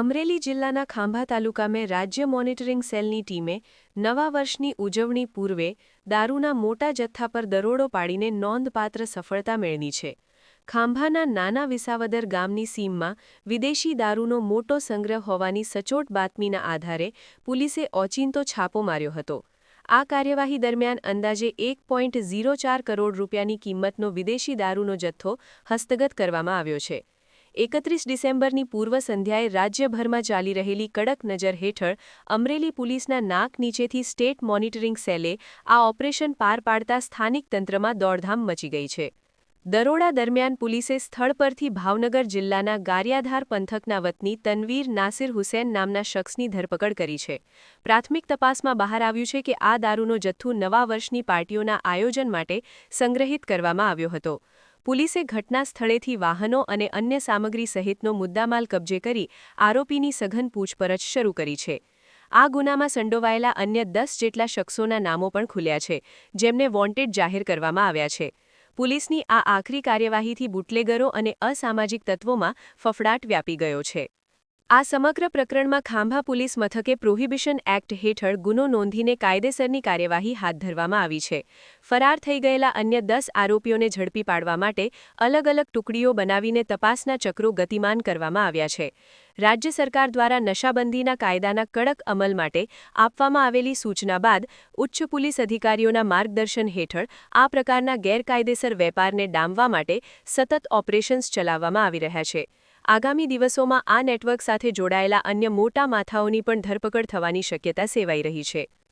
અમરેલી જિલ્લાના ખાંભા તાલુકામે રાજ્ય મોનિટરિંગ સેલની ટીમે નવા વર્ષની ઉજવણી પૂર્વે દારૂના મોટા જથ્થા પર દરોડો પાડીને નોંધપાત્ર સફળતા મેળવી છે. ખાંભાના નાના વિસાવદર ગામની સીમમાં વિદેશી દારૂનો મોટો સંગ્રહ હોવાની સચોટ બાતમીના આધારે પોલીસે ઓચિંતો છાપો માર્યો હતો. આ કાર્યવાહી દરમિયાન અંદાજે એક પોઈન્ટ ઝીરો ચાર કરોડ રૂપિયાની કિંમતનો વિદેશી દારૂનો જથ્થો હસ્તગત કરવામાં આવ્યો છે. એકત્રીસ ડિસેમ્બરની પૂર્વ સંધ્યાએ રાજ્યભરમાં ચાલી રહેલી કડક નજર હેઠળ અમરેલી પોલીસના નાક નીચેથી સ્ટેટ મોનિટરિંગ સેલે આ ઓપરેશન પાર પાડતા સ્થાનિક તંત્રમાં દોડધામ મચી ગઈ છે. દરોડા દરમિયાન પોલીસે સ્થળ પરથી ભાવનગર જિલ્લાના ગારિયાધાર પંથકના વતની તનવીર નાસિર હુસેન નામના શખ્સની ધરપકડ કરી છે. પ્રાથમિક તપાસમાં બહાર આવ્યું છે કે આ દારૂનો જથ્થુ નવા વર્ષની પાર્ટીઓના આયોજન માટે સંગ્રહિત કરવામાં આવ્યો હતો. પોલીસે ઘટના સ્થળેથી વાહનો અને અન્ય સામગ્રી સહિતનો મુદ્દામાલ કબજે કરી આરોપીની સઘન પૂછપરછ શરૂ કરી છે. આ ગુનામાં સંડોવાયેલા અન્ય દસ જેટલા શખ્સોના નામો પણ ખુલ્યા છે, જેમને વોન્ટેડ જાહેર કરવામાં આવ્યા છે. પોલીસની આ આખરી કાર્યવાહીથી બુટલેગરો અને અસામાજિક તત્વોમાં ફફડાટ વ્યાપી ગયો છે. આ સમગ્ર પ્રકરણમાં ખાંભા પોલીસ મથકે પ્રોહિબિશન એક્ટ હેઠળ ગુનો નોંધીને કાયદેસરની કાર્યવાહી હાથ ધરવામાં આવી છે. ફરાર થઈ ગયેલા અન્ય દસ આરોપીઓને ઝડપી પાડવા માટે અલગ અલગ ટુકડીઓ બનાવીને તપાસના ચક્રો ગતિમાન કરવામાં આવ્યા છે. રાજ્ય સરકાર દ્વારા નશાબંધીના કાયદાના કડક અમલ માટે આપવામાં આવેલી સૂચના બાદ ઉચ્ચ પોલીસ અધિકારીઓના માર્ગદર્શન હેઠળ આ પ્રકારના ગેરકાયદેસર વેપારને ડામવા માટે સતત ઓપરેશન્સ ચલાવવામાં આવી રહ્યા છે. આગામી દિવસોમાં આ નેટવર્ક સાથે જોડાયેલા અન્ય મોટા માથાઓની પણ ધરપકડ થવાની શક્યતા સેવાઈ રહી છે.